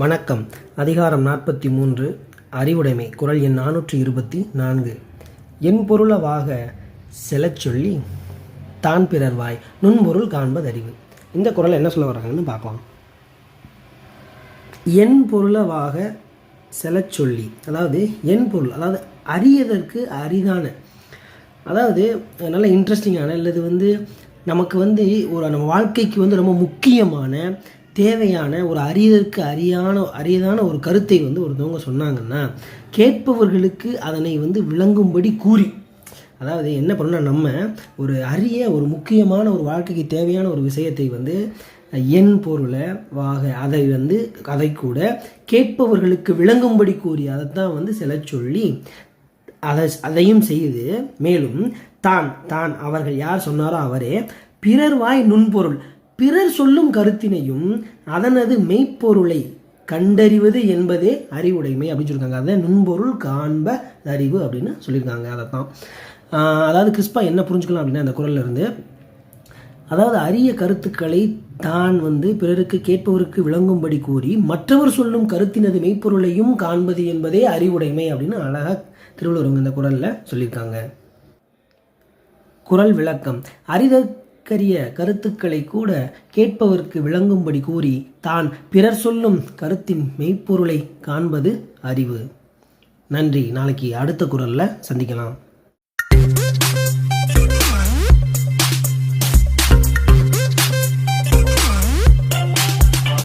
வணக்கம். அதிகாரம் நாற்பத்தி மூன்று. அறிவுடைமை. குரல் எண் நானூற்றி இருபத்தி நான்கு. என் பொருளவாக செலச் சொல்லி தான் பிறர் வாய் நுண்பொருள் காண்பது அறிவு இந்த குரல் என்ன சொல்ல வர்றாங்கன்னு பார்க்கலாம் என் பொருளவாக செலச் சொல்லி. அதாவது என் பொருள் அதாவது அரியதற்கு அரிதான. அதாவது நல்ல இன்ட்ரெஸ்டிங்கான அல்லது வந்து நமக்கு வந்து ஒரு நம்ம வாழ்க்கைக்கு வந்து ரொம்ப முக்கியமான தேவையான ஒரு அரியதற்கு அரியான அரியதான ஒரு கருத்தை வந்து ஒருத்தவங்க சொன்னாங்கன்னா கேட்பவர்களுக்கு அதனை வந்து விளங்கும்படி கூறி. அதாவது என்ன பண்ணால் நம்ம ஒரு அரிய ஒரு முக்கியமான ஒரு வாழ்க்கைக்கு தேவையான ஒரு விஷயத்தை வந்து என் பொருளை வாக அதை வந்து அதை கூட கேட்பவர்களுக்கு விளங்கும்படி கூறி அதைத்தான் வந்து சில சொல்லி அதை அதையும் செய்து மேலும் தான் தான் அவர்கள் யார் சொன்னாரோ அவரே பிறர் வாய் நுண்பொருள் பிறர் சொல்லும் கருத்தினையும் அதனது மெய்ப்பொருளை கண்டறிவது என்பதே அறிவுடைமை அப்படின்னு சொல்லியிருக்காங்க. அதை நுண்பொருள் காண்ப அறிவு அப்படின்னு சொல்லியிருக்காங்க. அதை தான் அதாவது கிறிஸ்பா என்ன புரிஞ்சுக்கலாம் அப்படின்னா அந்த குரல்ல இருந்து அதாவது அரிய கருத்துக்களை தான் வந்து பிறருக்கு கேட்பவருக்கு விளங்கும்படி கூறி மற்றவர் சொல்லும் கருத்தினது மெய்ப்பொருளையும் காண்பது என்பதே அறிவுடைமை அப்படின்னு அழகாக திருவள்ளுவர் இந்த குரலில் சொல்லியிருக்காங்க. குரல் விளக்கம். அரிதற்கரிய கருத்துக்களை கூட கேட்பவருக்கு விளங்கும்படி கூறி தான் பிறர் சொல்லும் கருத்தின் மெய்ப்பொருளை காண்பது அறிவு. நன்றி. நாளைக்கு அடுத்த குரலில் சந்திக்கலாம்.